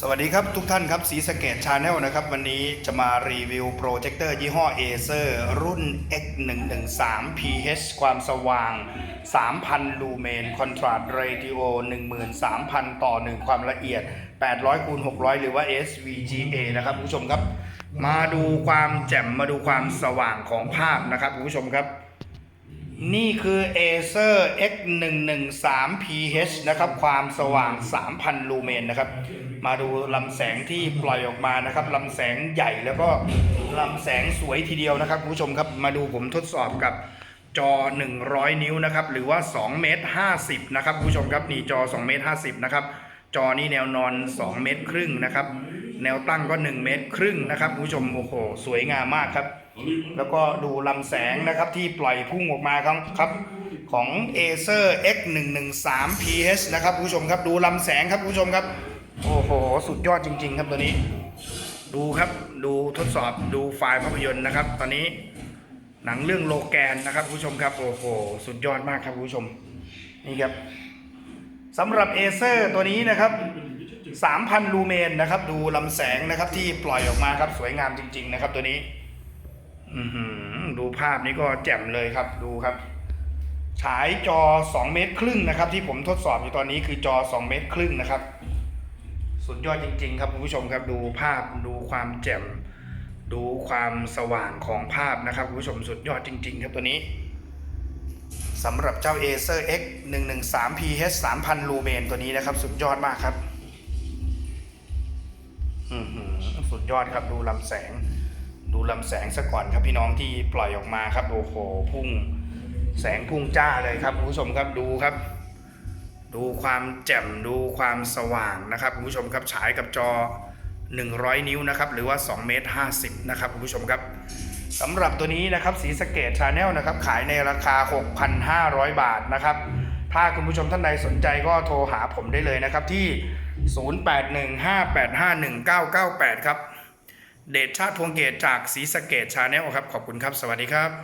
สวัสดีครับทุกท่านครับสีสเกตชาแนลนะครับ วันนี้จะมารีวิวโปรเจคเตอร์ยี่ห้อ Acer รุ่น X113 PH ความสว่าง 3,000 ลูเมนคอนทราสต์เรดิโอ13,000 ต่อ 1 ความละเอียด 800คูณ600 หรือว่า SVGA นะครับคุณผู้ชมครับ มาดูความแจ่มมาดูความสว่างของภาพนะครับคุณผู้ชมครับ นี่คือ Acer X113 PH นะครับ ความสว่าง 3,000 ลูเมนนะครับ มาดูลำแสงที่ปล่อยออกมานะครับลำแสงใหญ่แล้วก็ลำแสงสวยทีเดียวนะครับคุณผู้ชมครับ มาดูผมทดสอบกับจอ 100 นิ้วนะครับ หรือว่า2เมตร50 นะครับคุณผู้ชมครับนี่จอ2เมตร50 นะครับ จอนี้แนวนอน 2 เมตรครึ่งนะครับ แนวตั้งก็ 1 เมตรครึ่งนะครับคุณผู้ชมโอ้โหสวยงามมากครับ แล้วก็ดูลำแสงนะครับที่ปล่อยพุ่งออกมาครับครับของ Acer X113 PH นะครับคุณผู้ชมครับดูลำแสงครับคุณผู้ชมครับ โอ้โห สุดยอดจริง ๆ ครับตัวนี้ ดูครับดูทดสอบดูไฟล์ภาพยนตร์นะครับ ตอนนี้หนังเรื่องโลแกนนะครับคุณผู้ชมครับโอ้โหสุดยอดมากครับคุณผู้ชมนี่ครับสำหรับ Acer ตัวนี้นะครับ 3,000 ลูเมนนะครับ ดูลำแสงนะครับที่ปล่อยออกมาครับสวยงามจริง ๆ นะครับตัวนี้ ดูภาพนี้ก็แจ่มเลยครับดูครับ ฉายจอ 2 เมตรครึ่งนะครับ ที่ผมทดสอบอยู่ตอนนี้คือจอ 2 เมตรครึ่งนะครับ สุดยอดจริง ๆ ครับคุณผู้ชมครับดูภาพดูความแจ่มดูความสว่างของภาพนะครับคุณผู้ชมสุดยอดจริง ๆ ครับตัวนี้สำหรับเจ้า Acer X 113 PH 3,000ลูเมนตัวนี้นะครับ สุดยอดมากครับสุดยอดครับดูลำแสง ดูลำแสงซะก่อนครับพี่น้องที่ปล่อยออกมาครับโอ้โหพุ่งแสงพุ่งจ้าเลยครับคุณผู้ชมครับดูครับ ดูความแจ่มดูความสว่างนะครับคุณผู้ชมครับฉายกับจอ 100 นิ้วนะครับหรือว่า2เมตร50นะครับคุณผู้ชมครับสำหรับตัวนี้นะครับสีสเกตชาแนลนะครับขายในราคา 6,500 บาทนะครับถ้าคุณผู้ชมท่านใดสนใจก็โทรหาผมได้เลยนะครับที่ 0815851998 ครับ เดชชาติพวงเกตจากศรีสะเกดชาแนลครับ ขอบคุณครับ สวัสดีครับ